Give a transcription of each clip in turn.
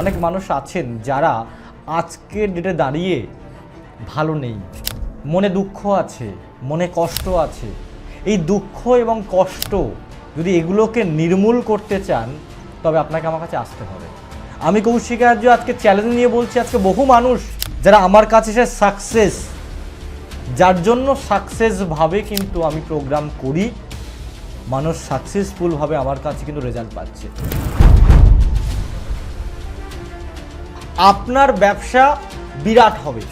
অনেক মানুষ আছেন যারা আজকের ডেটে দাঁড়িয়ে ভালো নেই। মনে দুঃখ আছে, মনে কষ্ট আছে। এই দুঃখ এবং কষ্ট যদি এগুলোকে নির্মূল করতে চান, তবে আপনাকে আমার কাছে আসতে হবে। আমি কৌশিক আর্য আজকে চ্যালেঞ্জ নিয়ে বলছি, আজকে বহু মানুষ যারা আমার কাছে এসে সাকসেস যার জন্য সাকসেস ভাবে কিন্তু আমি প্রোগ্রাম করি, মানুষ সাকসেসফুলভাবে আমার কাছে কিন্তু রেজাল্ট পাচ্ছে। আপনার ব্যবসা বিরাট হবে।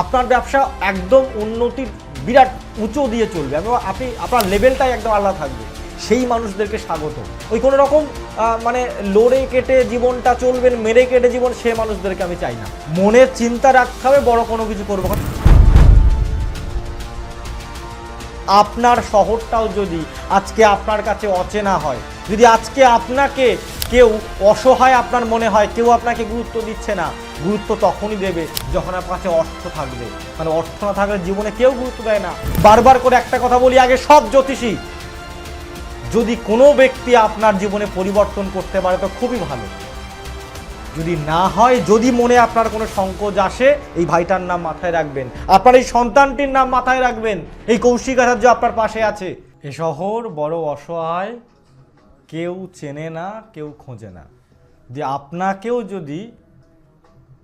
আপনার ব্যবসা একদম উন্নতির বিরাট উঁচু দিয়ে চলবে এবং আপনি, আপনার লেভেলটাই একদম আলাদা থাকবে। সেই মানুষদেরকে স্বাগত। ওই কোনো রকম মানে লড়ে কেটে জীবনটা চলবেন মেরে কেটে জীবন সে মানুষদেরকে আমি চাই না। মনের চিন্তা রাখতে হবে, বড় কোনো কিছু করব আপনার শহরটাও যদি আজকে আপনার কাছে অচেনা হয়, যদি আজকে আপনাকে কেউ অসহায় আপনার মনে হয়, কেউ আপনাকে গুরুত্ব দিচ্ছে না, গুরুত্ব তখনই দেবে যখন আপনার কাছে অর্থ থাকবে। মানে অর্থ না থাকলে জীবনে কেউ গুরুত্ব দেয় না। বারবার করে একটা কথা বলি, আগে সব জ্যোতিষী। যদি কোনো ব্যক্তি আপনার জীবনে পরিবর্তন করতে পারে, তো খুবই ভালো। যদি না হয়, যদি মনে আপনার কোনো সংকোচ আসে, এই ভাইটার নাম মাথায় রাখবেন। আপনার এই সন্তানটির নাম মাথায় রাখবেন। এই কৌশিক আচার্য আপনার পাশে আছে। এ শহর বড় অসহায় কেউ চেনে না, কেউ খোঁজে না। যে আপনাকেও যদি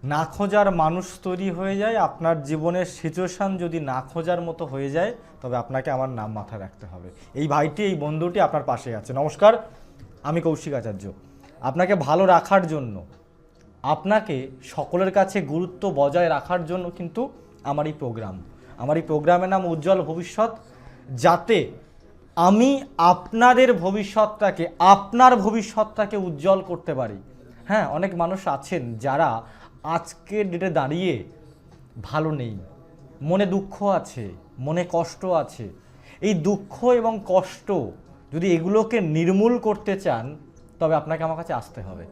না খোঁজার মানুষ তৈরি হয়ে যায়, আপনার জীবনের সিচুয়েশান যদি না খোঁজার মতো হয়ে যায়, তবে আপনাকে আমার নাম মাথায় রাখতে হবে। এই ভাইটি, এই বন্ধুটি আপনার পাশে আছে। নমস্কার, আমি কৌশিক আচার্য। আপনাকে ভালো রাখার জন্য, আপনাকে সকলের কাছে গুরুত্ব বজায় রাখার জন্য কিন্তু আমার এই প্রোগ্রাম আমার এই প্রোগ্রামের নাম উজ্জ্বল ভবিষ্যৎ। যাতে আমি আপনাদের ভবিষ্যৎটাকে, আপনার ভবিষ্যৎটাকে উজ্জ্বল করতে পারি। হ্যাঁ অনেক মানুষ আছেন যারা আজকের ডেটে দাঁড়িয়ে ভালো নেই। মনে দুঃখ আছে, মনে কষ্ট আছে। এই দুঃখ এবং কষ্ট যদি এগুলোকে নির্মূল করতে চান, তবে আপনাকে আমার কাছে আসতে হবে।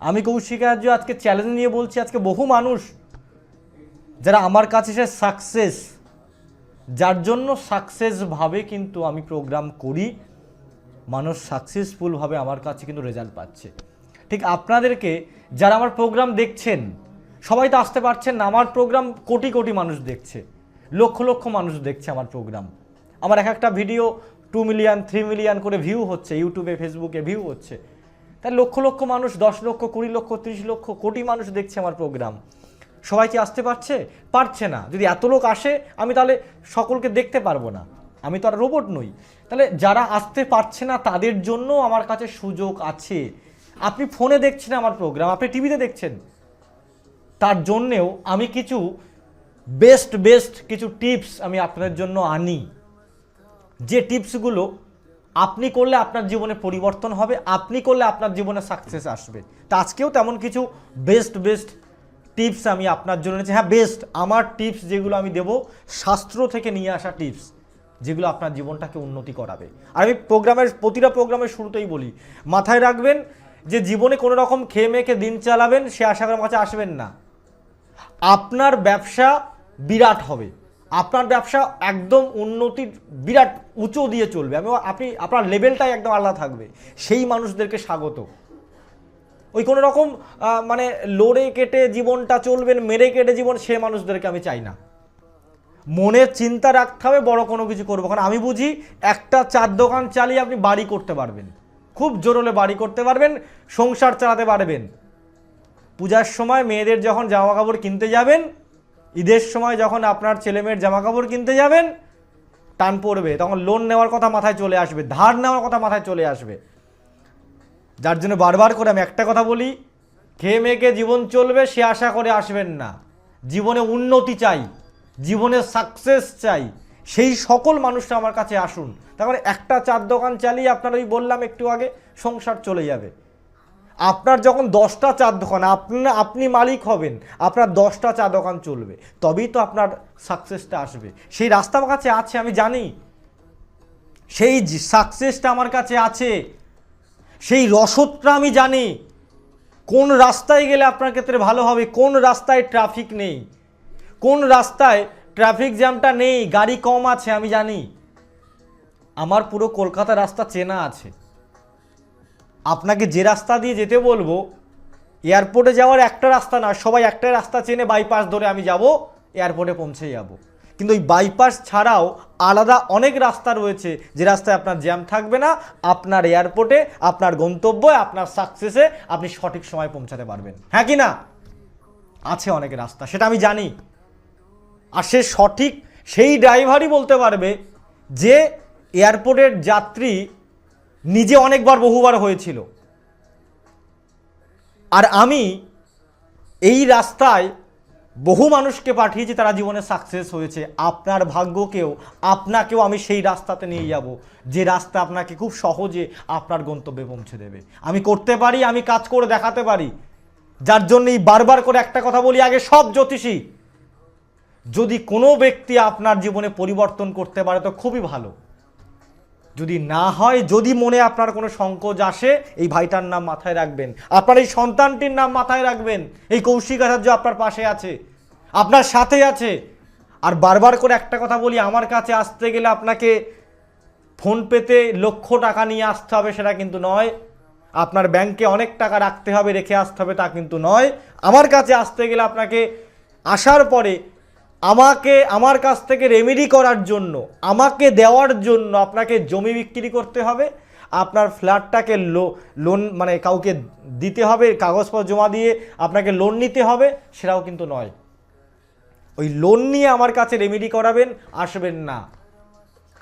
আমি কৌশিক আর্য আজকে চ্যালেঞ্জ নিয়ে বলছি, আজকে বহু মানুষ যারা আমার কাছে সে সাকসেস যার জন্য সাকসেস ভাবে কিন্তু আমি প্রোগ্রাম করি, মানুষ সাকসেসফুলভাবে আমার কাছে কিন্তু রেজাল্ট পাচ্ছে। ঠিক আপনাদেরকে যারা আমার প্রোগ্রাম দেখছেন, সবাই তো আসতে পারছেন না, আমার প্রোগ্রাম কোটি কোটি মানুষ দেখছে, লক্ষ লক্ষ মানুষ দেখছে আমার প্রোগ্রাম আমার এক একটা video two million three million করে ভিউ হচ্ছে ইউটিউবে ফেসবুকে ভিউ হচ্ছে। তাই লক্ষ লক্ষ মানুষ, দশ লক্ষ, কুড়ি লক্ষ, ত্রিশ লক্ষ, কোটি মানুষ দেখছে আমার প্রোগ্রাম সবাই কি আসতে পারছে? পারছে না। যদি এত লোক আসে, আমি তাহলে সকলকে দেখতে পারব না। আমি তো আর রোবট নই। তাহলে যারা আসতে পারছে না, তাদের জন্য আমার কাছে সুযোগ আছে। আপনি ফোনে দেখছেন আমার প্রোগ্রাম আপনি টিভিতে দেখছেন। তার জন্যেও আমি কিছু বেস্ট বেস্ট কিছু টিপস আমি আপনাদের জন্য আনি। যে টিপসগুলো আপনি করলে আপনার জীবনে পরিবর্তন হবে, আপনি করলে আপনার জীবনে সাকসেস আসবে। তা আজকেও তেমন কিছু বেস্ট বেস্ট টিপস আমি আপনার জন্য এনেছি। হ্যাঁ বেস্ট আমার টিপস যেগুলো আমি দেব, শাস্ত্র থেকে নিয়ে আসা টিপস যেগুলো আপনার জীবনটাকে উন্নতি করাবে। আর আমি প্রোগ্রামের প্রতিটা প্রোগ্রামের শুরুতেই বলি, মাথায় রাখবেন যে জীবনে কোনো রকম খেয়ে মেখে দিন চালাবেন, সে আশা করার কাছে আসবেন না। আপনার ব্যবসা বিরাট হবে। আপনার ব্যবসা একদম উন্নতির বিরাট উঁচু দিয়ে চলবে। আমি, আপনি, আপনার লেভেলটাই একদম আলাদা থাকবে। সেই মানুষদেরকে স্বাগত। ওই কোনো রকম মানে লড়ে কেটে জীবনটা চলবেন মেরে কেটে জীবন, সে মানুষদেরকে আমি চাই না। মনের চিন্তা রাখতে হবে, বড় কোনো কিছু করব। কারণ আমি বুঝি একটা চার দোকান চালিয়ে আপনি বাড়ি করতে পারবেন। খুব জোরলে বাড়ি করতে পারবেন, সংসার চালাতে পারবেন। পূজার সময় মেয়েদের যখন জামা কাপড় কিনতে যাবেন, ঈদের সময় যখন আপনার ছেলেমেয়ের জামা কাপড় কিনতে যাবেন, টান পড়বে। তখন লোন নেওয়ার কথা মাথায় চলে আসবে, ধার নেওয়ার কথা মাথায় চলে আসবে। যার জন্য বারবার করে আমি একটা কথা বলি খেয়ে মেয়েকে জীবন চলবে সে আশা করে আসবেন না। জীবনে উন্নতি চাই, জীবনে সাকসেস চাই, সেই সকল মানুষরা আমার কাছে আসুন। তারপরে একটা চার দোকান চালিয়ে আপনার ওই বললাম একটু আগে, সংসার চলে যাবে। আপনার যখন দশটা চার দোকান, আপনি আপনি মালিক হবেন, আপনার দশটা চা দোকান চলবে। তবেই তো আপনার সাকসেসটা আসবে। সেই রাস্তা আমার কাছে আছে, আমি জানি। সেই সাকসেসটা আমার কাছে আছে। সেই রসদটা আমি জানি। কোন রাস্তায় গেলে আপনার ক্ষেত্রে ভালো হবে? কোন রাস্তায় ট্রাফিক নেই? কোন রাস্তায় ট্রাফিক জ্যামটা নেই? গাড়ি কম আছে, আমি জানি। আমার পুরো কলকাতা রাস্তা চেনা আছে। আপনাকে যে রাস্তা দিয়ে যেতে বলব এয়ারপোর্টে যাওয়ার একটা রাস্তা না, সবাই একটা রাস্তা চেনে বাইপাস ধরে আমি যাব এয়ারপোর্টে পৌঁছে যাব। কিন্তু ওই বাইপাস ছাড়াও আলাদা অনেক রাস্তা রয়েছে। যে রাস্তায় আপনার জ্যাম থাকবে না, আপনার এয়ারপোর্টে আপনার গন্তব্যে, আপনার সাকসেসে আপনি সঠিক সময় পৌঁছাতে পারবেন। হ্যাঁ কি না? আছে অনেক রাস্তা, সেটা আমি জানি। আর সে সঠিক সেই ড্রাইভারই বলতে পারবে যে এয়ারপোর্টের যাত্রী নিজে অনেকবার, বহুবার হয়েছিল। আর আমি এই রাস্তায় বহু মানুষকে পাঠিয়েছি তারা জীবনে সাকসেস হয়েছে। আপনার ভাগ্যকেও, আপনাকেও আমি সেই রাস্তাতে নিয়ে যাব, যে রাস্তা আপনাকে খুব সহজে আপনার গন্তব্যে পৌঁছে দেবে। আমি করতে পারি, আমি কাজ করে দেখাতে পারি। যার জন্যই বারবার করে একটা কথা বলি, আগে সব জ্যোতিষী। যদি কোনো ব্যক্তি আপনার জীবনে পরিবর্তন করতে পারে, তো খুবই ভালো। যদি না হয়, যদি মনে আপনার কোনো সংকোচ আসে, এই ভাইটার নাম মাথায় রাখবেন। আপনার এই সন্তানটির নাম মাথায় রাখবেন। এই কৌশিক আচার্য আপনার পাশে আছে, আপনার সাথে আছে। আর বারবার করে একটা কথা বলি, আমার কাছে আসতে গেলে আপনাকে ফোন পেতে লক্ষ টাকা নিয়ে আসতে হবে সেটা কিন্তু নয়। আপনার ব্যাংকে অনেক টাকা রাখতে হবে, রেখে আসতে হবে তা কিন্তু নয়। আমার কাছে আসতে গেলে আপনাকে আসার পরে আমাকে, আমার কাছ থেকে রেমেডি করার জন্য, আমাকে দেওয়ার জন্য আপনাকে জমি বিক্রি করতে হবে। আপনার ফ্ল্যাটটাকে লো লোন মানে কাউকে দিতে হবে, কাগজপত্র জমা দিয়ে আপনাকে লোন নিতে হবে, সেটাও কিন্তু নয়। ওই লোন নিয়ে আমার কাছে রেমেডি করাবেন, আসবেন না।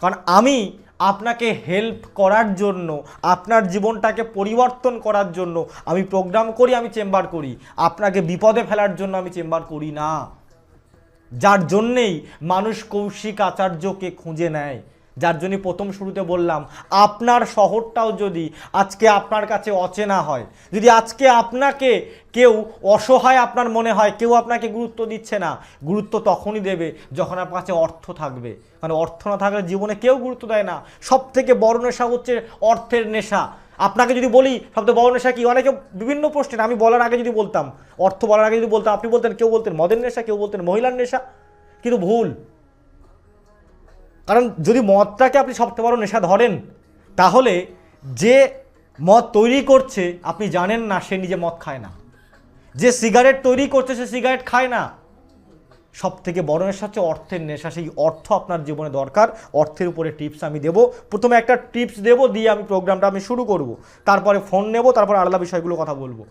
কারণ আমি আপনাকে হেল্প করার জন্য, আপনার জীবনটাকে পরিবর্তন করার জন্য আমি প্রোগ্রাম করি, আমি চেম্বার করি। আপনাকে বিপদে ফেলার জন্য আমি চেম্বার করি না। যার জন্যেই মানুষ কৌশিক আচার্যকে খুঁজে নেয়। যার জন্য প্রথম শুরুতে বললাম, আপনার শহরটাও যদি আজকে আপনার কাছে অচেনা হয়, যদি আজকে আপনাকে কেউ অসহায় আপনার মনে হয়, কেউ আপনাকে গুরুত্ব দিচ্ছে না, গুরুত্ব তখনই দেবে যখন আপনার কাছে অর্থ থাকবে। মানে অর্থ না থাকলে জীবনে কেউ গুরুত্ব দেয় না। সব থেকে বড় নেশা হচ্ছে অর্থের নেশা। আপনাকে যদি বলি সবথেকে বড় নেশা কি অনেকে বিভিন্ন প্রশ্নে আমি বলার আগে যদি বলতাম, অর্থ বলার আগে যদি বলতাম, আপনি বলতেন, কেউ বলতেন মদের নেশা, কেউ বলতেন মহিলার নেশা, কিন্তু ভুল। কারণ যদি মদটাকে আপনি সবথেকে বড় নেশা ধরেন, তাহলে যে মদ তৈরি করছে, আপনি জানেন না, সে নিজে মদ খায় না। যে সিগারেট তৈরি করছে, সে সিগারেট খায় না। সব থেকে বড় নেশা হচ্ছে অর্থের নেশা। সেই অর্থ আপনার জীবনে দরকার, অর্থের উপরে টিপস আমি দেব। প্রথমে একটা টিপস দেব, দিয়ে আমি প্রোগ্রামটা আমি শুরু করব। তারপরে ফোন নেব, তারপর আলাদা বিষয়গুলো কথা বলব।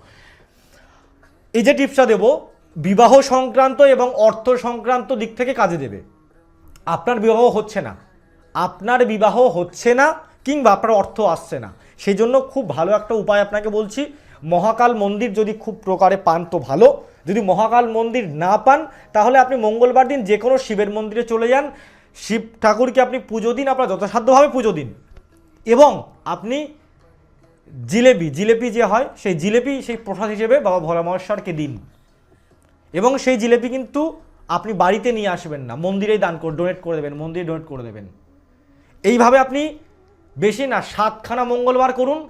এই যে টিপসটা দেব, বিবাহ সংক্রান্ত এবং অর্থ সংক্রান্ত দিক থেকে কাজে দেবে। আপনার বিবাহ হচ্ছে না। আপনার বিবাহ হচ্ছে না, কিংবা আপনার অর্থ আসছে না। সেই জন্য খুব ভালো একটা উপায় আপনাকে বলছি মহাকাল মন্দির যদি খুব প্রকারে পান তো ভালো। যদি মহাকাল মন্দির না পান, তাহলে আপনি মঙ্গলবার দিন যে কোনো শিবের মন্দিরে চলে যান। শিব ঠাকুরকে আপনি পুজো দিন, আপনার যথাসাধ্যভাবে পুজো দিন। এবং আপনি জিলেপি জিলেপি যে হয়, সেই জিলেপি সেই প্রসাদ হিসেবে বাবা ভোলা মহেশ্বরকে দিন। এবং সেই জিলেপি কিন্তু আপনি বাড়িতে নিয়ে আসবেন না, মন্দিরেই দান করে ডোনেট করে দেবেন, মন্দিরে ডোনেট করে দেবেন। এইভাবে আপনি বেশি না, সাতখানা মঙ্গলবার করুন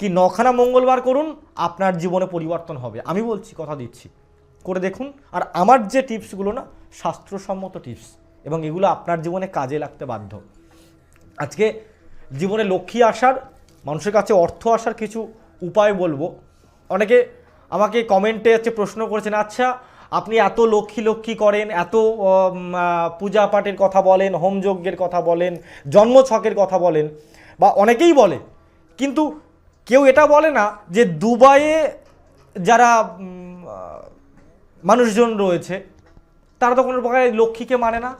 কি নখানা মঙ্গলবার করুন, আপনার জীবনে পরিবর্তন হবে। আমি বলছি, কথা দিচ্ছি। করে দেখুন, আর আমার যে টিপসগুলো না, শাস্ত্রসম্মত টিপস, এবং এগুলো আপনার জীবনে কাজে লাগতে বাধ্য। আজকে জীবনে লক্ষ্মী আসার, মানুষের কাছে অর্থ আসার কিছু উপায় বলব। অনেকে আমাকে কমেন্টে হচ্ছে প্রশ্ন করেছেন আচ্ছা আপনি এত লক্ষ্মী লক্ষ্মী করেন, এত পূজা পাঠের কথা বলেন হোমযজ্ঞের কথা বলেন, জন্মছকের কথা বলেন, বা অনেকেই বলে, কিন্তু কেউ এটা বলে না যে দুবাইয়ে যারা মানুষজন রয়েছে, তারা তো কোনো প্রকার লক্ষ্মীকে মানে না।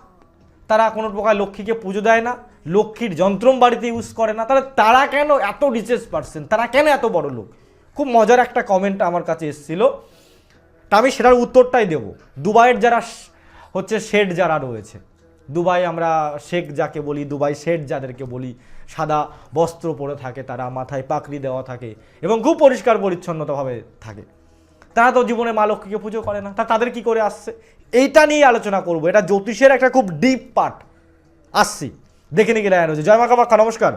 তারা কোনো প্রকার লক্ষ্মীকে পুজো দেয় না। লক্ষ্মীর যন্ত্রম বাড়িতে ইউজ করে না। তাহলে তারা কেন এত রিচেস পার্সন তারা কেন এত বড় লোক? খুব মজার একটা কমেন্ট আমার কাছে এসেছিল। তা আমি সেটার উত্তরটাই দেব। দুবাইয়ের যারা হচ্ছে শেড যারা রয়েছে, দুবাই আমরা শেখ যাকে বলি, দুবাই শেড যাদেরকে বলি সাদা বস্ত্র পরে থাকে তারা মাথায় পাকড়ি দেওয়া থাকে এবং খুব পরিষ্কার পরিচ্ছন্নতাভাবে থাকে। তারা তো জীবনে মা লক্ষ্মীকে পুজো করে না। তা তাদের কি করে আসছে? এইটা নিয়ে আলোচনা করব। এটা জ্যোতিষের একটা খুব ডিপ পার্ট আসছি। দেখে নিয়ে গেলে রয়েছে জয় মা কামাখ্যা নমস্কার।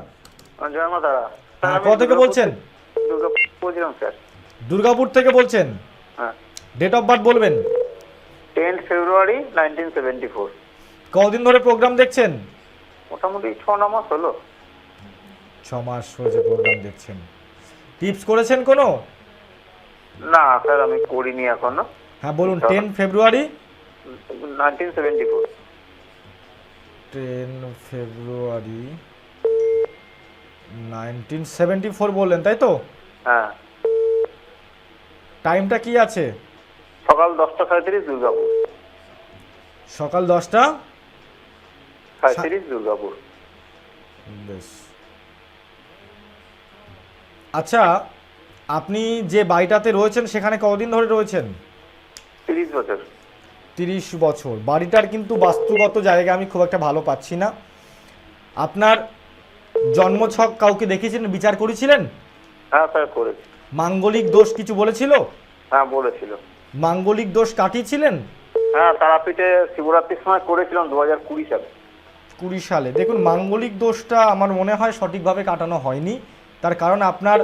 জয় মা তারা। স্যার, হ্যাঁ, আমি কোথা থেকে বলছেন? দুর্গাপুর থেকে বলছেন? হ্যাঁ। ডেট অফ বার্থ বলবেন? Ten February nineteen seventy four. কদিন ধরে প্রোগ্রাম দেখছেন? মোটামুটি ছ মাস হলো। ছ মাস হয়েছে প্রোগ্রাম দেখছেন। টিপস করেছেন কোনো? না স্যার আমি করিনি এখনও। হ্যাঁ বলুন ten February nineteen seventy four ten February nineteen seventy four বললেন তাই তো? হ্যাঁ। টাইমটা কি আছে? সকাল দশটা সাঁত্রিশ দুর্গাপুর। সকাল দশটা? সাঁত্রিশ দুর্গাপুর। বেশ। আচ্ছা আপনি যে বাড়িটাতে রয়েছেন সেখানে কতদিন ধরে রয়েছেন? তিরিশ বছর। তিরিশ বছর। বাড়িটার কিন্তু বাস্তুগত জায়গা আমি খুব একটা ভালো পাচ্ছি না। আপনার জন্মছক কাউকে দেখেছিলেন বিচার করেছিলেন? হ্যাঁ স্যার করেছি। মাঙ্গলিক দোষ কিছু বলেছিল? হ্যাঁ বলেছিল। মাঙ্গলিক দোষ কাটিয়েছিলেন? হ্যাঁ তারাপীঠে শিবরাত্রির সময় করেছিলাম দু হাজার কুড়ি সালে। কুড়ি সালে। দেখুন মাঙ্গলিক দোষটা আমার মনে হয় সঠিকভাবে কাটানো হয়নি। তার কারণ আপনার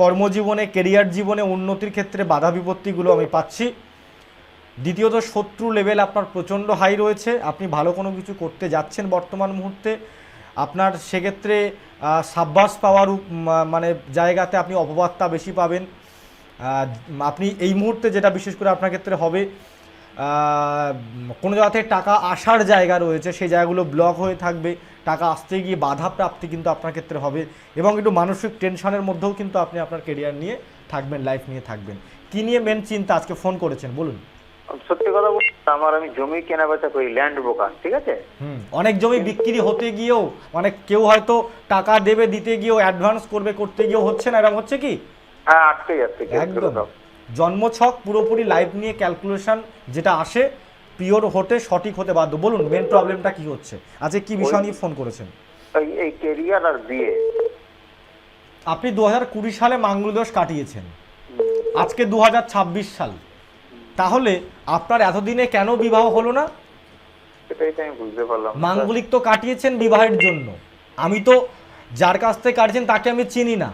কর্মজীবনে কেরিয়ার জীবনে উন্নতির ক্ষেত্রে বাধা বিপত্তিগুলো আমি পাচ্ছি। দ্বিতীয়ত, শত্রু লেভেল আপনার প্রচণ্ড হাই রয়েছে। আপনি ভালো কোনো কিছু করতে যাচ্ছেন বর্তমান মুহূর্তে। আপনার সেক্ষেত্রে সাব্বাস পাওয়ার মানে জায়গাতে আপনি অপবাদটা বেশি পাবেন। আপনি এই মুহূর্তে যেটা বিশেষ করে আপনার ক্ষেত্রে হবে কোনো জায়গা থেকে টাকা আসার জায়গা রয়েছে, সেই জায়গাগুলো ব্লক হয়ে থাকবে। টাকা আসতে গিয়ে বাধা প্রাপ্তি কিন্তু আপনার ক্ষেত্রে হবে এবং একটু মানসিক টেনশনের মধ্যেও কিন্তু আপনি আপনার কেরিয়ার নিয়ে থাকবেন লাইফ নিয়ে থাকবেন। কী নিয়ে মেন চিন্তা আজকে ফোন করেছেন? বলুন। সত্যি কথা বলতে আমার আমি জমি কেনা বেচা করি ল্যান্ড ব্রোকার ঠিক আছে? হুম অনেক জমি বিক্রি হতে গিয়েও মানে কেউ হয়তো টাকা দেবে দিতে গিয়েও অ্যাডভান্স করবে করতে গিয়েও হচ্ছে না এরকম হচ্ছে কি? হ্যাঁ আটকে যাচ্ছে একদম। জন্মছক পুরোপুরি লাইফ নিয়ে ক্যালকুলেশন যেটা আসে পিওর হতে সঠিক হতে বাধ্য। বলুন মেন প্রবলেমটা কি হচ্ছে? আজকে কি বিষয় নিয়ে ফোন করেছেন? এই- কেরিয়ার আর বিয়ে। আপনি দু কুড়ি সালে মাঙ্গলদোষ কাটিয়েছেন। আজকে দুহাজার ছাব্বিশ সাল। তাহলে আপনার এতদিনে কেন বিবাহ হলো না? সেটাই তো আমি বুঝতে পারলাম না। মাঙ্গলিক তো কাটিয়েছেন বিবাহের জন্য। আমি তো যার কাছ থেকে কাটিয়েছেন তাকে আমি চিনি না।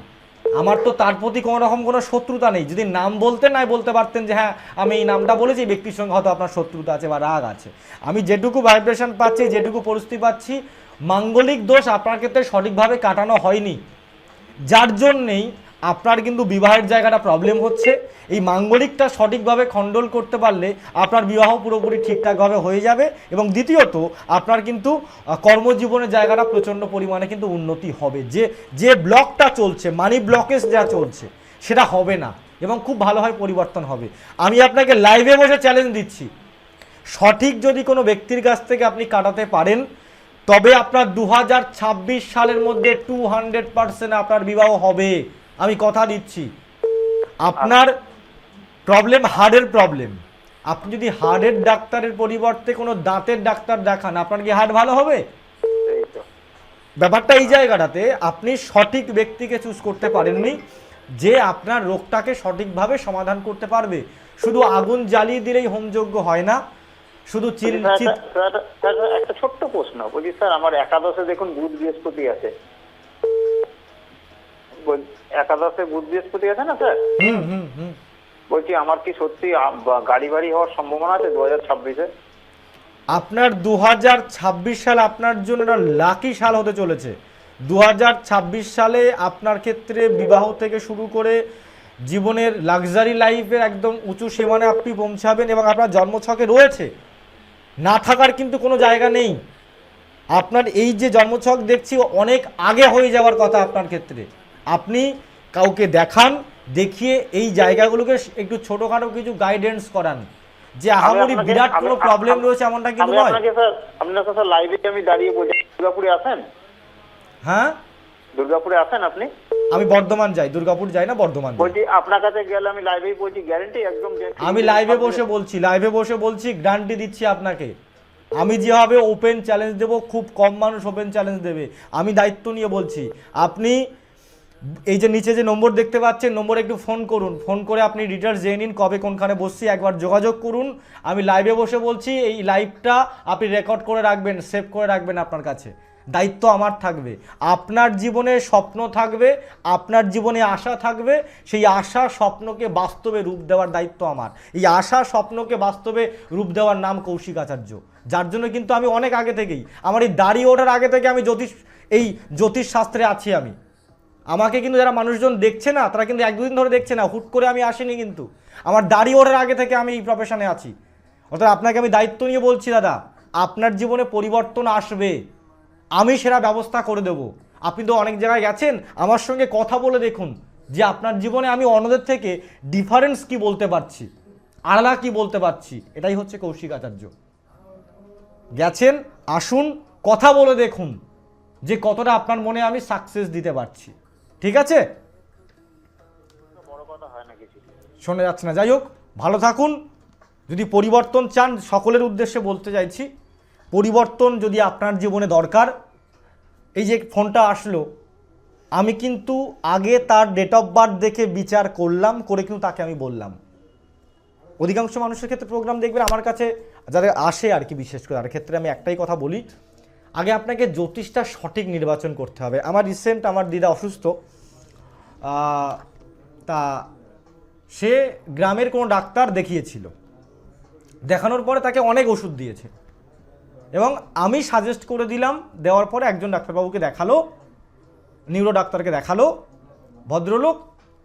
আমার তো তার প্রতি কোনো রকম কোনো শত্রুতা নেই। যদি নাম বলতে নাই বলতে পারতেন যে হ্যাঁ আমি এই নামটা বলেছি ব্যক্তির সঙ্গে হয়তো আপনার শত্রুতা আছে বা রাগ আছে। আমি যেটুকু ভাইব্রেশন পাচ্ছি, যেটুকু পরিস্থিতি পাচ্ছি, মাঙ্গলিক দোষ আপনার ক্ষেত্রে সঠিকভাবে কাটানো হয়নি। যার জন্যেই আপনার কিন্তু বিবাহের জায়গাটা প্রবলেম হচ্ছে। এই মাঙ্গলিকটা সঠিকভাবে খণ্ডল করতে পারলে আপনার বিবাহ পুরোপুরি ঠিকঠাকভাবে হয়ে যাবে এবং দ্বিতীয়ত, আপনার কিন্তু কর্মজীবনের জায়গাটা প্রচণ্ড পরিমাণে কিন্তু উন্নতি হবে। যে যে ব্লকটা চলছে মানি ব্লকেজ যা চলছে, সেটা হবে না এবং খুব ভালোভাবে পরিবর্তন হবে। আমি আপনাকে লাইভে বসে চ্যালেঞ্জ দিচ্ছি। সঠিক যদি কোনো ব্যক্তির কাছ থেকে আপনি কাটাতে পারেন, তবে আপনার দু হাজার ছাব্বিশ সালের মধ্যে টু হান্ড্রেড পার্সেন্ট আপনার বিবাহ হবে। আমি কথা দিচ্ছি। আপনার প্রবলেম হার্টের প্রবলেম আপনি যদি হার্টের ডাক্তারের পরিবর্তে কোনো দাঁতের ডাক্তার দেখান আপনার কি হার্ট ভালো হবে? ব্যাপারটা এই জায়গাটাতে আপনি সঠিক ব্যক্তিকে চুজ করতে পারেননি যে আপনার রোগটাকে সঠিকভাবে সমাধান করতে পারবে। শুধু আগুন জ্বালিয়ে দিলেই হোমযোগ্য হয় না শুধু একটা ছোট্ট প্রশ্ন। বলছি স্যার আমার একাদশে দেখুন বুধ বৃহস্পতি আছে। একাদশে বুধ বৃহস্পতি আছে না স্যার? বলছি আমার কি সত্যি গাড়ি বাড়ি হওয়ার সম্ভাবনা আছে দু হাজার ছাব্বিশে? আপনার দু হাজার ছাব্বিশ সাল আপনার জন্য একটা লাকি সাল হতে চলেছে। দু হাজার ছাব্বিশ সালে আপনার ক্ষেত্রে বিবাহ থেকে শুরু করে জীবনের লাক্সারি লাইফের একদম উঁচু সীমানে আপনি পৌঁছাবেন এবং আপনার জন্মছকে রয়েছে। না থাকার কিন্তু কোনো জায়গা নেই। আপনার এই যে জন্মছক দেখছি অনেক আগে হয়ে যাওয়ার কথা আপনার ক্ষেত্রে। আপনি কাউকে দেখান দেখিয়ে এই জায়গাগুলোকে একটু ছোটোখাটো কিছু গাইডেন্স করান। যে আহামরি বিরাট কোনো প্রবলেম রয়েছে এমনটা কিন্তু আমি নয়। আপনাকে স্যার আপনার কাছে লাইভে আমি দাঁড়িয়ে বলছি দুর্গাপুরে আছেন? হ্যাঁ? দুর্গাপুরে আছেন আপনি? আমি বর্ধমান যাই দুর্গাপুর যাই না বর্ধমান। বলছি আপনার কাছে গেলে আমি লাইভেই বলছি গ্যারান্টি একদম আমি লাইভে বসে বলছি লাইভে বসে বলছি গ্যারান্টি দিচ্ছি আপনাকে। আমি যেভাবে ওপেন চ্যালেঞ্জ দেব খুব কম মানুষ ওপেন চ্যালেঞ্জ দেবে। আমি দায়িত্ব নিয়ে বলছি আপনি এই যে নিচে যে নম্বর দেখতে পাচ্ছেন, নম্বরে একটু ফোন করুন। ফোন করে আপনি ডিটেলস জেনে নিন কবে কোনখানে বসছি, একবার যোগাযোগ করুন। আমি লাইভে বসে বলছি, এই লাইভটা আপনি রেকর্ড করে রাখবেন সেভ করে রাখবেন আপনার কাছে। দায়িত্ব আমার থাকবে। আপনার জীবনে স্বপ্ন থাকবে, আপনার জীবনে আশা থাকবে, সেই আশা স্বপ্নকে বাস্তবে রূপ দেওয়ার দায়িত্ব আমার। এই আশা স্বপ্নকে বাস্তবে রূপ দেওয়ার নাম কৌশিক আচার্য। যার জন্য কিন্তু আমি অনেক আগে থেকেই, আমার এই দাড়ি ওঠার আগে থেকে আমি জ্যোতিষ, এই জ্যোতিষ শাস্ত্রে আছি আমি। আমাকে কিন্তু যারা মানুষজন দেখছে না, তারা কিন্তু এক দুদিন ধরে দেখছে না, হুট করে আমি আসিনি কিন্তু। আমার দাড়ি ওঠার আগে থেকে আমি এই প্রফেশনে আছি। অর্থাৎ আপনাকে আমি দায়িত্ব নিয়ে বলছি, দাদা, আপনার জীবনে পরিবর্তন আসবে। আমি সেরা ব্যবস্থা করে দেব। আপনি তো অনেক জায়গায় গেছেন, আমার সঙ্গে কথা বলে দেখুন যে আপনার জীবনে আমি অন্যদের থেকে ডিফারেন্স কি বলতে পারছি, আলাদা কি বলতে পারছি, এটাই হচ্ছে কৌশিক আচার্য। গেছেন, আসুন, কথা বলে দেখুন যে কতটা আপনার মনে আমি সাকসেস দিতে পারছি। ঠিক আছে? শোনা যাচ্ছে না। যাই হোক, ভালো থাকুন। যদি পরিবর্তন চান, সকলের উদ্দেশ্যে বলতে চাইছি, পরিবর্তন যদি আপনার জীবনে দরকার, এই যে ফোনটা আসলো, আমি কিন্তু আগে তার ডেট অফ বার্থ দেখে বিচার করলাম, করে কিন্তু তাকে আমি বললাম। অধিকাংশ মানুষের ক্ষেত্রে প্রোগ্রাম দেখবেন, আমার কাছে যাদের আসে আর কি বিশেষ করে তার ক্ষেত্রে আমি একটাই কথা বলি, আগে আপনাকে জ্যোতিষটা সঠিক নির্বাচন করতে হবে। আমার রিসেন্ট আমার দিদা অসুস্থ তা সে গ্রামের কোনো ডাক্তার দেখিয়েছিল। দেখানোর পরে তাকে অনেক ওষুধ দিয়েছে। এবং আমি সাজেস্ট করে দিলাম, দেওয়ার পরে একজন ডাক্তারবাবুকে দেখাল নিউরো ডাক্তারকে দেখাল, ভদ্রলোক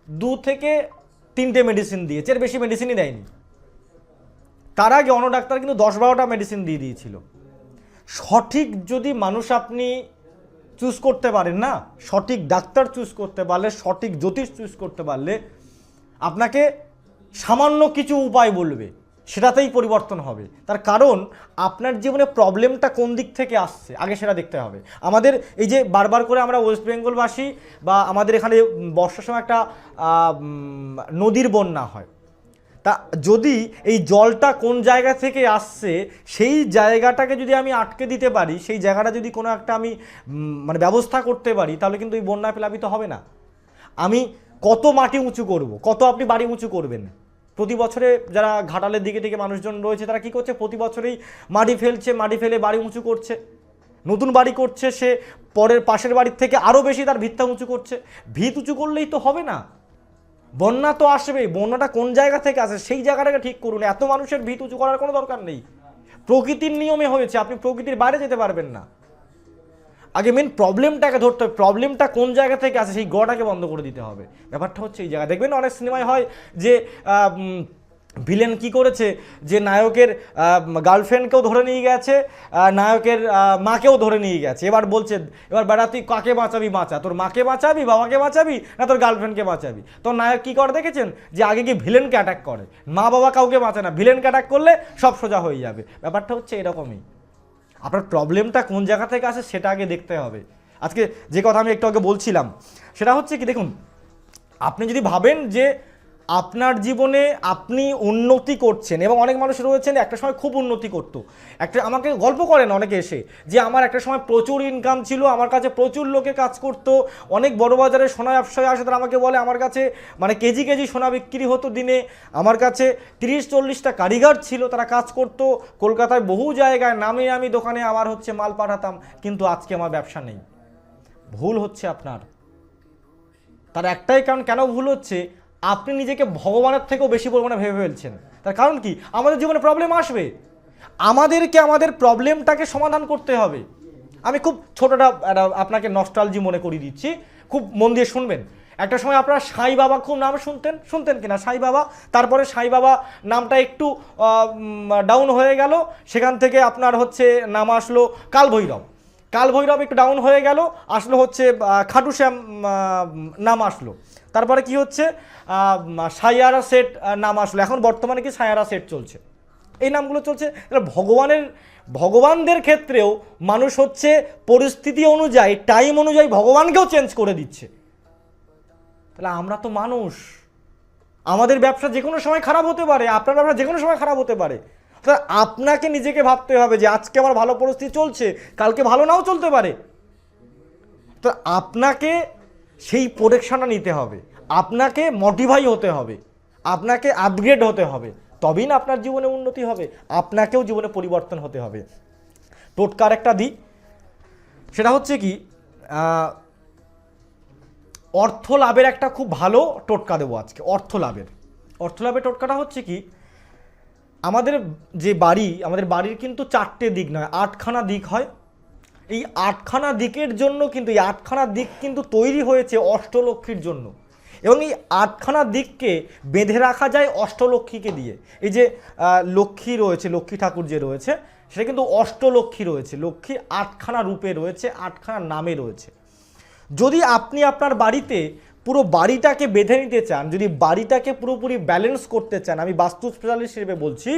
দু থেকে তিনটে মেডিসিন দিয়েছে, এর বেশি মেডিসিনই দেয়নি। তার আগে অন্য ডাক্তার কিন্তু দশ বারোটা মেডিসিন দিয়ে দিয়েছিল। সঠিক যদি মানুষ আপনি চুজ করতে পারেন না, সঠিক ডাক্তার চুজ করতে পারলে, সঠিক জ্যোতিষ চুজ করতে পারলে আপনাকে সামান্য কিছু উপায় বলবে, সেটাতেই পরিবর্তন হবে। তার কারণ, আপনার জীবনে প্রবলেমটা কোন দিক থেকে আসছে, আগে সেটা দেখতে হবে। আমাদের এই যে বারবার করে আমরা ওয়েস্ট বেঙ্গলবাসী বা আমাদের এখানে বর্ষার সময় একটা নদীর বন্যা হয় তা যদি এই জলটা কোন জায়গা থেকে আসছে, সেই জায়গাটাকে যদি আমি আটকে দিতে পারি, সেই জায়গাটা যদি কোনো একটা আমি মানে ব্যবস্থা করতে পারি, তাহলে কিন্তু এই বন্যা প্লাবিত হবে না। আমি কত মাটি উঁচু করব, কত আপনি বাড়ি উঁচু করবেন? প্রতি বছরে যারা ঘাটালের দিকে থেকে মানুষজন রয়েছে, তারা কি করছে? প্রতি বছরেই মাটি ফেলছে, মাটি ফেলে বাড়ি উঁচু করছে। নতুন বাড়ি করছে সে, পরের পাশের বাড়ির থেকে আরও বেশি তার ভিতটা উঁচু করছে। ভিত উঁচু করলেই তো হবে না। বন্যা তো আসবেই, বন্যাটা কোন জায়গা থেকে আসে সেই জায়গাটাকে ঠিক করুন। এত মানুষের ভিত উঁচু করার কোনো দরকার নেই। প্রকৃতির নিয়মে হয়েছে, আপনি প্রকৃতির বাইরে যেতে পারবেন না। আগে মেন প্রবলেমটাকে ধরতে হবে। প্রবলেমটা কোন জায়গা থেকে আসে সেই গটাকে বন্ধ করে দিতে হবে। ব্যাপারটা হচ্ছে এই জায়গা দেখবেন অনেক সিনেমায় হয় যে ভিলেন কি করেছে? যে নায়কের গার্লফ্রেন্ডকেও ধরে নিয়ে গেছে নায়কের মাকেও ধরে নিয়ে গেছে। এবার বলছে, এবার বেড়া তুই কাকে বাঁচাবি, বাঁচা? তোর মাকে বাঁচাবি, বাবাকে বাঁচাবি, না তোর গার্লফ্রেন্ডকে বাঁচাবি? তোর নায়ক কি করে দেখেছেন? যে আগে কি ভিলেনকে অ্যাটাক করে। মা বাবা কাউকে বাঁচে না। ভিলেনকে অ্যাটাক করলে সব সোজা হয়ে যাবে। ব্যাপারটা হচ্ছে এরকমই। আপনার প্রবলেমটা কোন জায়গা থেকে আসে সেটা আগে দেখতে হবে। আজকে যে কথা আমি একটু আগে বলছিলাম, সেটা হচ্ছে কি, দেখুন, আপনি যদি ভাবেন যে আপনার জীবনে আপনি উন্নতি করছেন এবং অনেক মানুষ রয়েছেন একটা সময় খুব উন্নতি করতো। একটা আমাকে গল্প করেন অনেকে এসে যে আমার একটা সময় প্রচুর ইনকাম ছিল, আমার কাছে প্রচুর লোকে কাজ করতো, অনেক বড় বাজারে সোনা ব্যবসায় আসে, তারা আমাকে বলে আমার কাছে মানে কেজি কেজি সোনা বিক্রি হতো দিনে, আমার কাছে তিরিশ চল্লিশটা কারিগর ছিল, তারা কাজ করতো কলকাতায় বহু জায়গায় নামে আমি দোকানে আমার হচ্ছে মাল পাঠাতাম, কিন্তু আজকে আমার ব্যবসা নেই। ভুল হচ্ছে আপনার। তার একটাই কারণ কেন ভুল হচ্ছে? আপনি নিজেকে ভগবানের থেকেও বেশি পরিমাণে ভেবে ফেলছেন। তার কারণ কি? আমাদের জীবনে প্রবলেম আসবে। আমাদেরকে আমাদের প্রবলেমটাকে সমাধান করতে হবে। আমি খুব ছোটটা আপনাকে নস্টালজি মনে করিয়ে দিচ্ছি। খুব মন দিয়ে শুনবেন। একটা সময় আপনারা সাই বাবা খুব নাম শুনতেন। শুনতেন কিনা? সাই বাবা। তারপরে সাই বাবা নামটা একটু ডাউন হয়ে গেল। সেখান থেকে আপনার হচ্ছে নাম আসলো কাল ভৈরব কাল ভৈরব একটু ডাউন হয়ে গেল আসলো হচ্ছে খাটু শ্যাম নাম আসলো। তারপরে কি হচ্ছে আহ, সাইয়ারা সেট নাম আসলো। এখন বর্তমানে কি সায়ারা সেট চলছে? এই নামগুলো চলছে। ভগবানের ভগবানদের ক্ষেত্রেও মানুষ হচ্ছে পরিস্থিতি অনুযায়ী টাইম অনুযায়ী ভগবানকেও চেঞ্জ করে দিচ্ছে। তাহলে আমরা তো মানুষ। আমাদের ব্যবসা যে কোনো সময় খারাপ হতে পারে আপনার ব্যবসা যে কোনো সময় খারাপ হতে পারে। তা আপনাকে নিজেকে ভাবতে হবে যে আজকে আমার ভালো পরিস্থিতি চলছে, কালকে ভালো নাও চলতে পারে। তো আপনাকে সেই প্রোটেকশনটা নিতে হবে, আপনাকে মডিফাই হতে হবে, আপনাকে আপগ্রেড হতে হবে, তবেই না আপনার জীবনে উন্নতি হবে, আপনাকেও জীবনে পরিবর্তন হতে হবে। টোটকার একটা দিই সেটা হচ্ছে কি অর্থ লাভের একটা খুব ভালো টোটকা দেবো আজকে অর্থ লাভের অর্থ লাভের টোটকাটা হচ্ছে কি আমাদের যে বাড়ি, আমাদের বাড়ির কিন্তু চারটে দিক নয়, আটখানা দিক হয়। এই আটখানা দিকের জন্য কিন্তু, এই আটখানা দিক কিন্তু তৈরি হয়েছে অষ্টলক্ষ্মীর জন্য। এবং এই আটখানা দিককে বেঁধে রাখা যায় অষ্টলক্ষ্মীকে দিয়ে। এই যে লক্ষ্মী রয়েছে, লক্ষ্মী ঠাকুর যে রয়েছে, সেটা কিন্তু অষ্টলক্ষ্মী রয়েছে। লক্ষ্মী আটখানা রূপে রয়েছে, আটখানা নামে রয়েছে। যদি আপনি আপনার বাড়িতে পুরো বাড়িটাকে বেঁধে নিতে চান, যদি বাড়িটাকে পুরোপুরি ব্যালেন্স করতে চান, আমি বাস্তু স্পেশালিস্ট হিসেবে বলছি,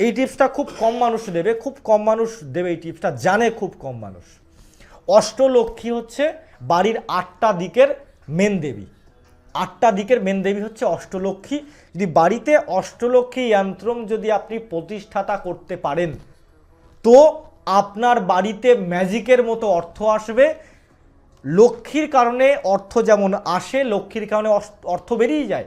এই টিপসটা খুব কম মানুষ দেবে, খুব কম মানুষ দেবে এই টিপসটা জানে খুব কম মানুষ। অষ্টলক্ষ্মী হচ্ছে বাড়ির আটটা দিকের মেন দেবী। আটটা দিকের মেন দেবী হচ্ছে অষ্টলক্ষ্মী। যদি বাড়িতে অষ্টলক্ষ্মী যন্ত্রম যদি আপনি প্রতিষ্ঠাতা করতে পারেন, তো আপনার বাড়িতে ম্যাজিকের মতো অর্থ আসবে লক্ষ্মীর কারণে অর্থ যেমন আসে, লক্ষ্মীর কারণে অর্থ বেরিয়ে যায়।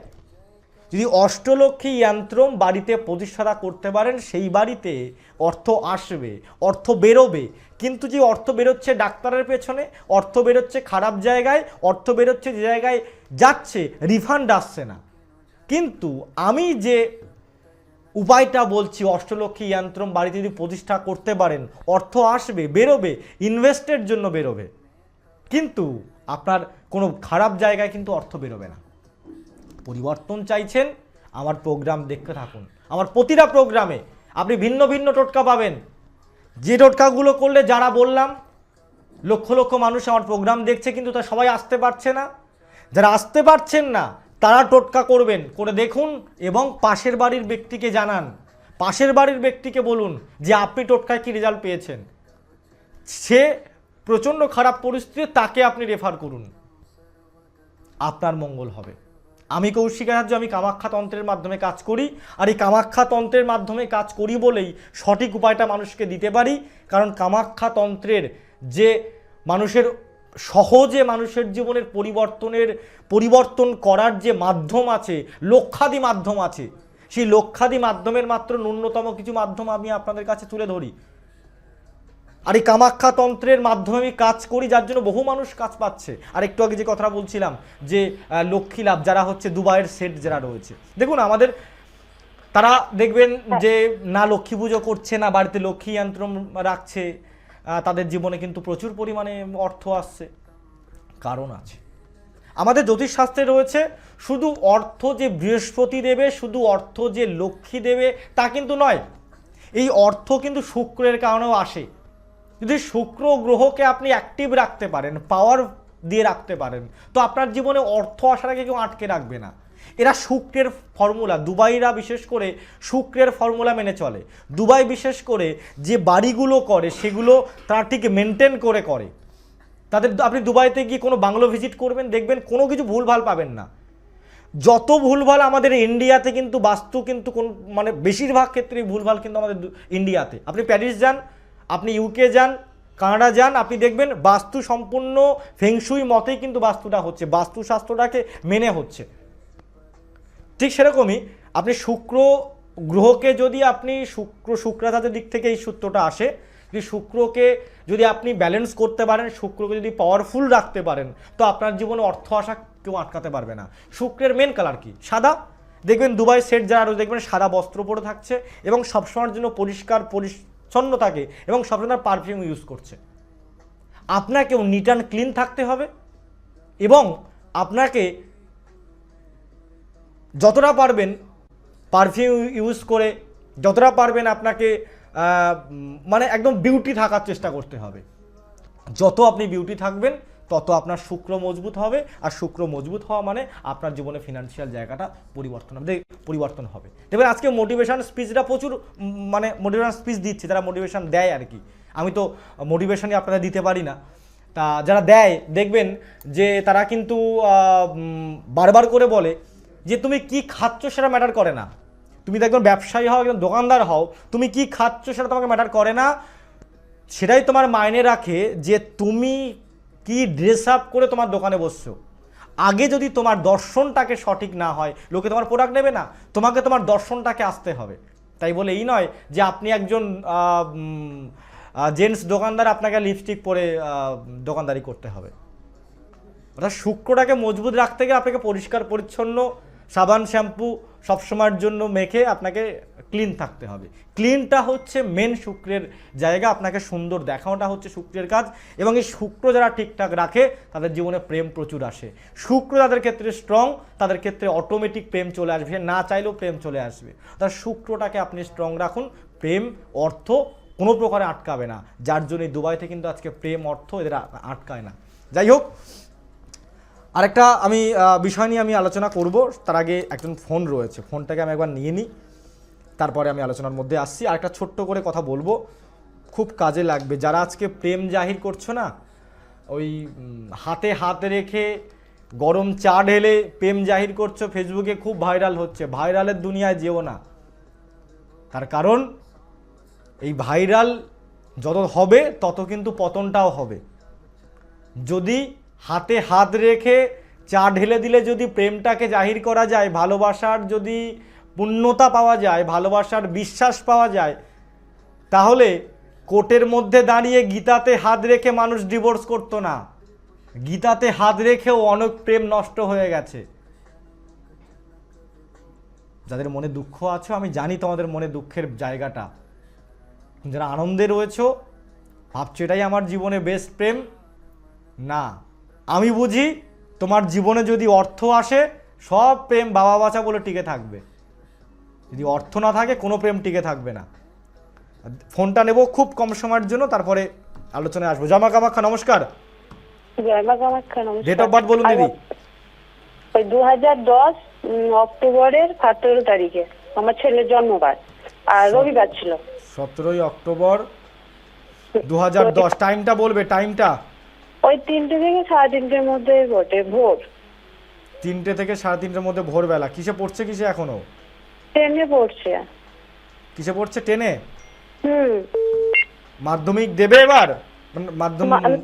যদি অষ্টলক্ষ্মী যন্ত্রম বাড়িতে প্রতিষ্ঠাতা করতে পারেন, সেই বাড়িতে অর্থ আসবে, অর্থ বেরোবে। কিন্তু যে অর্থ বেরোচ্ছে ডাক্তারের পেছনে, অর্থ বেরোচ্ছে খারাপ জায়গায়, অর্থ বেরোচ্ছে যে জায়গায় যাচ্ছে রিফান্ড আসছে না। কিন্তু আমি যে উপায়টা বলছি, অষ্টলক্ষ্মী যন্ত্রম বাড়িতে যদি প্রতিষ্ঠা করতে পারেন, অর্থ আসবে, বেরোবে ইনভেস্টের জন্য বেরোবে। কিন্তু আপনার কোনো খারাপ জায়গায় কিন্তু অর্থ বেরোবে না। পরিবর্তন চাইছেন, আমার প্রোগ্রাম দেখতে থাকুন। আমার প্রতিটা প্রোগ্রামে আপনি ভিন্ন ভিন্ন টোটকা পাবেন। যে টোটকাগুলো করলে যারা বললাম, লক্ষ লক্ষ মানুষ আমার প্রোগ্রাম দেখছে কিন্তু তা সবাই আসতে পারছে না। যারা আসতে পারছেন না, তারা টোটকা করবেন। করে দেখুন এবং পাশের বাড়ির ব্যক্তিকে জানান। পাশের বাড়ির ব্যক্তিকে বলুন যে, আপনি টোটকায় কি রেজাল্ট পেয়েছেন? সে প্রচণ্ড খারাপ পরিস্থিতি তাকে আপনি রেফার করুন। আপনার মঙ্গল হবে। আমি কৌশিক আচার্য, আমি কামাখ্যা তন্ত্রের মাধ্যমে কাজ করি, আর এই কামাখ্যা তন্ত্রের মাধ্যমে কাজ করি বলেই সঠিক উপায়টা মানুষকে দিতে পারি, কারণ কামাখ্যা তন্ত্রের যে মানুষের সহজে মানুষের জীবনের পরিবর্তনের, পরিবর্তন করার যে মাধ্যম আছে, লক্ষাদি মাধ্যম আছে, সেই লক্ষাদি মাধ্যমের মাত্র ন্যূনতম কিছু মাধ্যম আমি আপনাদের কাছে তুলে ধরি। আর এই কামাখ্যা তন্ত্রের মাধ্যমে আমি কাজ করি, যার জন্য বহু মানুষ কাজ পাচ্ছে। আর একটু আগে যে কথাটা বলছিলাম, যে লক্ষ্মী লাভ, যারা হচ্ছে দুবাইয়ের সেট যারা রয়েছে। দেখুন, আমাদের, তারা দেখবেন যে, না লক্ষ্মী পুজো করছে, না বাড়িতে লক্ষ্মী যন্ত্র রাখছে তাদের জীবনে কিন্তু প্রচুর পরিমাণে অর্থ আসছে, কারণ আছে। আমাদের জ্যোতিষশাস্ত্রে রয়েছে, শুধু অর্থ যে বৃহস্পতি দেবে, শুধু অর্থ যে লক্ষ্মী দেবে, তা কিন্তু নয়। এই অর্থ কিন্তু শুক্রের কারণেও আসে। যদি শুক্র গ্রহকে আপনি অ্যাক্টিভ রাখতে পারেন পাওয়ার দিয়ে রাখতে পারেন, তো আপনার জীবনে অর্থ আগে কেউ আটকে রাখবে না। এরা শুক্রের ফর্মুলা দুবাইরা বিশেষ করে শুক্রের ফর্মুলা মেনে চলে। দুবাই বিশেষ করে যে বাড়িগুলো করে, সেগুলো তারা ঠিক মেনটেন করে করে। তাদের আপনি দুবাইতে গিয়ে কোনো বাংলো ভিজিট করবেন, দেখবেন কোনো কিছু ভুলভাল পাবেন না। যত ভুলভাল আমাদের ইন্ডিয়াতে কিন্তু বাস্তু কিন্তু কোন মানে বেশিরভাগ ক্ষেত্রেই ভুলভাল কিন্তু আমাদের ইন্ডিয়াতে। আপনি প্যারিস যান আপনি ইউকে যান কানাডা যান, আপনি দেখবেন বাস্তু সম্পূর্ণ ফেংশুই মতেই কিন্তু বাস্তুটা হচ্ছে বাস্তুশাস্ত্রটাকে মেনে হচ্ছে। ঠিক সেরকমই আপনি শুক্র গ্রহকে যদি আপনি শুক্র শুক্রাধাতের দিক থেকে এই সূত্রটা আসে, যদি শুক্রকে যদি আপনি ব্যালেন্স করতে পারেন, শুক্রকে যদি পাওয়ারফুল রাখতে পারেন, তো আপনার জীবনে অর্থ আসা কেউ আটকাতে পারবে না। শুক্রের মেন কালার কি? সাদা। দেখবেন দুবাই সেট যারা দেখবেন সাদা বস্ত্র পরে থাকছে এবং সবসময়ের জন্য পরিষ্কার পরিচ্ছন্ন থাকে এবং সবসময় তার পারফিউম ইউজ করছে। আপনাকেও নিট অ্যান্ড ক্লিন থাকতে হবে এবং আপনাকে যতটা পারবেন পারফিউম ইউজ করে, যতটা পারবেন আপনাকে মানে একদম বিউটি থাকার চেষ্টা করতে হবে। যত আপনি বিউটি থাকবেন তত আপনার শুক্র মজবুত হবে, আর শুক্র মজবুত হওয়া মানে আপনার জীবনে ফিনান্সিয়াল জায়গাটা পরিবর্তন হবে পরিবর্তন হবে। দেখবেন আজকে মোটিভেশন স্পিচটা প্রচুর মানে মোটিভেশন স্পিচ দিচ্ছে যারা মোটিভেশন দেয় আর কি। আমি তো মোটিভেশনই আপনাদের দিতে পারি না। তা যারা দেয়, দেখবেন যে তারা কিন্তু বারবার করে বলে যে, তুমি কি খাচ্ছ সেটা ম্যাটার করে না। তুমি তো একজন ব্যবসায়ী হও, একজন দোকানদার হও, তুমি কি খাচ্ছ সেটা তোমাকে ম্যাটার করে না। সেটাই তোমার মাইনে রাখে যে, তুমি কি ড্রেস আপ করে তোমার দোকানে বসছো? আগে যদি তোমার দর্শনটাকে সঠিক না হয়, লোকে তোমার প্রোডাক্ট নেবে না, তোমাকে তোমার দর্শনটাকে আসতে হবে। তাই বলে এই নয় যে আপনি একজন জেন্টস দোকানদার, আপনাকে লিপস্টিক পরে দোকানদারি করতে হবে। অর্থাৎ শুক্রটাকে মজবুত রাখতে গিয়ে আপনাকে পরিষ্কার, পরিচ্ছন্ন সাবান শ্যাম্পু সবসময়ের জন্য মেখে আপনাকে ক্লিন থাকতে হবে। ক্লিনটা হচ্ছে মেন শুক্রের জায়গা, আপনাকে সুন্দর দেখানোটা হচ্ছে শুক্রের কাজ এবং এই শুক্র যারা ঠিকঠাক রাখে, তাদের জীবনে প্রেম প্রচুর আসে। শুক্র যাদের ক্ষেত্রে স্ট্রং তাদের ক্ষেত্রে অটোমেটিক প্রেম চলে আসবে, না চাইলেও প্রেম চলে আসবে। তার শুক্রটাকে আপনি স্ট্রং রাখুন, প্রেম, অর্থ কোনো প্রকারে আটকাবে না। যার জন্য দুবাইতে কিন্তু আজকে প্রেম, অর্থ এদের আটকায় না। যাই হোক আরেকটা আমি বিষয় নিয়ে আমি আলোচনা করব। তার আগে একজন ফোন রয়েছে, ফোনটাকে আমি একবার নিয়ে নিই। তারপরে আমি আলোচনার মধ্যে আসছি। আরেকটা ছোট্ট করে কথা বলব। খুব কাজে লাগবে। যারা আজকে প্রেম জাহির করছ না, ওই হাতে হাত রেখে গরম চা ঢেলে প্রেম জাহির করছ, ফেসবুকে খুব ভাইরাল হচ্ছে। ভাইরালের দুনিয়ায় যেও না। তার কারণ, এই ভাইরাল যত হবে, তত কিন্তু পতনটাও হবে। যদি হাতে হাত রেখে চা ঢেলে দিলে যদি প্রেমটাকে জাহির করা যায়, ভালোবাসার যদি পূর্ণতা পাওয়া যায়, ভালোবাসার বিশ্বাস পাওয়া যায়, তাহলে কোর্টের মধ্যে দাঁড়িয়ে গীতাতে হাত রেখে মানুষ ডিভোর্স করতো না। গীতাতে হাত রেখেও অনেক প্রেম নষ্ট হয়ে গেছে। যাদের মনে দুঃখ আছে, আমি জানি তোমাদের মনে দুঃখের জায়গাটা। যারা আনন্দে রয়েছো, ভাবছ এটাই আমার জীবনে বেস্ট প্রেম? না। আমি বুঝি তোমার জীবনে যদি অর্থ আসে সব প্রেম বাবা বাচ্চা বলে টিকে থাকবে। যদি অর্থ না থাকে কোনো প্রেম টিকে থাকবে না। ফোনটা নেব খুব কম সময়ের জন্য তারপরে আলোচনায় আসব। জামা কামাখ্যা নমস্কার। ডেট অফ বার্থ বলুন দিদি। ওই দু হাজার দশ অক্টোবরের সতেরো তারিখে আমার ছেলের জন্মবার আর রবিবার ছিল। সতেরোই অক্টোবর দু হাজার দশ টাইমটা বলবে টাইমটা ওই তিনটে থেকে সাড়ে তিনটের মধ্যে বটে ভোর। তিনটে থেকে সাড়ে তিনটের মধ্যে ভোরবেলা। কিসে পড়ছে কিসে এখনও? টেনে পড়ছে। কিসে পড়ছে টেনে হুম। মাধ্যমিক দেবে এবার? মানে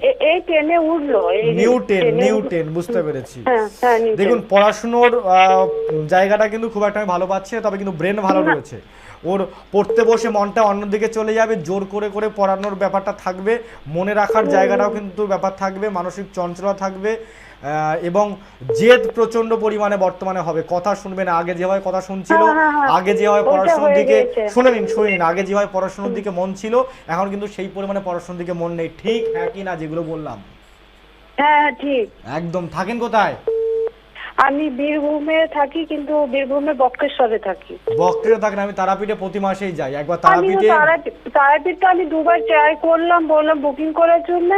বুঝতে পেরেছি। হ্যাঁ হ্যাঁ দেখুন পড়াশুনোর আহ, জায়গাটা কিন্তু খুব একটা ভালো পাচ্ছে তবে কিন্তু ব্রেন ভালো রয়েছে। ওর পড়তে বসে মনটা অন্যদিকে চলে যাবে জোর করে করে পড়ানোর ব্যাপারটা থাকবে মনে রাখার জায়গাটাও কিন্তু ব্যাপার থাকবে মানসিক চঞ্চলা থাকবে এবং জেদ প্রচণ্ড পরিমাণে বর্তমানে হবে। কথা শুনবে না আগে যেভাবে কথা শুনছিল হ্যাঁ, হ্যাঁ, হ্যাঁ। আগে যেভাবে হয় পড়াশোনার দিকে শুনে নিন শুনে নিন আগে যেভাবে পড়াশোনার দিকে মন ছিল এখন কিন্তু সেই পরিমাণে পড়াশোনার দিকে মন নেই। ঠিক হ্যাঁ কি না যেগুলো বললাম? হ্যাঁ ঠিক। একদম। থাকেন কোথায়? আমি বীরভূমে থাকি কিন্তু বীরভূমের বক্রেশ্বরে থাকি। বক্রে থাকেন আমি তারাপীঠে প্রতি মাসেই যাই। একবার তারাপীঠে তারাপীঠটা আমি দুবার ট্রাই করলাম বললাম বুকিং করার জন্য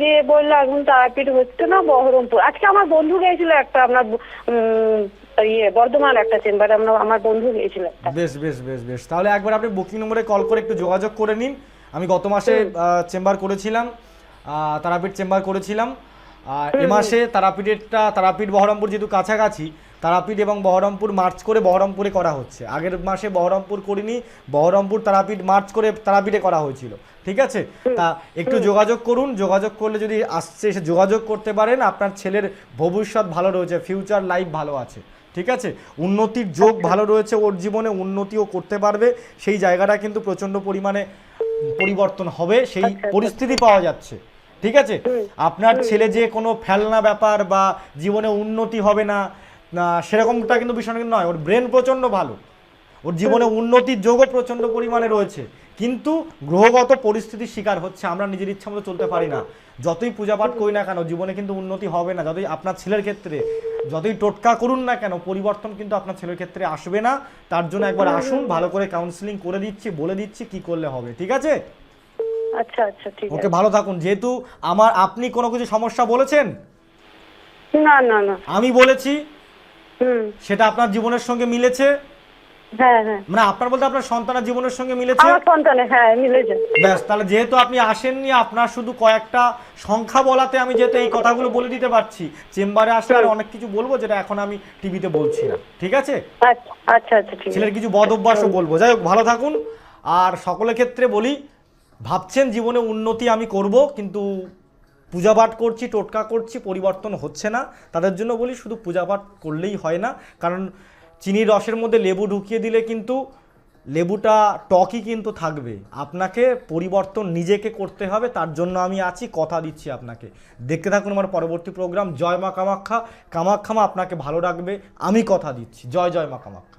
দিয়ে বলল এখন তারাপীঠ হচ্ছে না বহরমপুর। আজকে আমার বন্ধু গিয়েছিল একটা আপনার ইয়ে বর্ধমান একটা চেম্বারে আমরা আমার বন্ধু গিয়েছিল বেশ বেশ বেশ বেশ। তাহলে একবার আপনি বুকিং নম্বরে কল করে একটু যোগাযোগ করে নিন। আমি গত মাসে চেম্বার করেছিলাম তারাপীঠ চেম্বার করেছিলাম। এ মাসে তারাপীঠেরটা তারাপীঠ বহরমপুর যেহেতু কাছাকাছি তারাপীঠ এবং বহরমপুর মার্চ করে বহরমপুরে করা হচ্ছে। আগের মাসে বহরমপুর করিনি বহরমপুর তারাপীঠ মার্চ করে তারাপীঠে করা হয়েছিল। ঠিক আছে? তা একটু যোগাযোগ করুন যোগাযোগ করলে যদি আসছে এসে যোগাযোগ করতে পারেন আপনার ছেলের ভবিষ্যৎ ভালো রয়েছে ফিউচার লাইফ ভালো আছে। ঠিক আছে? উন্নতির যোগ ভালো রয়েছে ওর জীবনে উন্নতিও করতে পারবে। সেই জায়গাটা কিন্তু প্রচণ্ড পরিমাণে পরিবর্তন হবে সেই পরিস্থিতি পাওয়া যাচ্ছে। ঠিক আছে? আপনার ছেলে যে কোনো ফেলনা ব্যাপার বা জীবনে উন্নতি হবে না সেরকমটা কিন্তু কিন্তু নয়। ওর ব্রেন প্রচণ্ড ভালো। ওর জীবনে উন্নতির যোগও প্রচণ্ড পরিমাণে রয়েছে। কিন্তু গ্রহগত পরিস্থিতির শিকার হচ্ছে আমরা নিজের ইচ্ছা মতো চলতে পারি না। যতই পূজা পাঠ করি না কেন জীবনে কিন্তু উন্নতি হবে না। যতই আপনার ছেলের ক্ষেত্রে যতই টোটকা করুন না কেন পরিবর্তন কিন্তু আপনার ছেলের ক্ষেত্রে আসবে না। তার জন্য একবার আসুন ভালো করে কাউন্সিলিং করে দিচ্ছি বলে দিচ্ছি কি করলে হবে ঠিক আছে? আচ্ছা আচ্ছা ঠিক ওকে ভালো থাকুন। যেহেতু আমার আপনি কোনো কিছু সমস্যা বলেছেন? না না না। আমি বলেছি হুম। সেটা আপনার জীবনের সঙ্গে মিলেছে? হ্যাঁ হ্যাঁ। মানে আপনার বলতে আপনার সন্তানের জীবনের সঙ্গে মিলেছে? আমার সন্তানে হ্যাঁ মিলেছে ব্যাস তাহলে যেহেতু আপনি আসেননি আপনার শুধু কয়েকটা সংখ্যা বলাতে আমি যেহেতু এই কথাগুলো বলে দিতে পারছি চেম্বারে আসলে আর অনেক কিছু বলব যেটা এখন আমি টিভিতে বলছি না। ঠিক আছে? আচ্ছা আচ্ছা আচ্ছা ঠিক আছে। ছেলের কিছু বদ অভ্যাসও বলব। যাই হোক ভালো থাকুন। আর সকলের ক্ষেত্রে বলি ভাবছেন জীবনে উন্নতি আমি করব, কিন্তু পূজা পাঠ করছি, টোটকা করছি, পরিবর্তন হচ্ছে না। তাদের জন্য বলি শুধু পূজা পাঠ করলেই হয় না, কারণ চিনির রসের মধ্যে লেবু ঢুকিয়ে দিলে কিন্তু লেবুটা টকই কিন্তু থাকবে। আপনাকে পরিবর্তন নিজেকে করতে হবে, তার জন্য আমি আছি, কথা দিচ্ছি আপনাকে। দেখতে থাকুন আমার পরবর্তী প্রোগ্রাম। জয় মা কামাখ্যা কামাখ্যা মা আপনাকে ভালো রাখবে, আমি কথা দিচ্ছি। জয় জয় মা কামাখ্যা।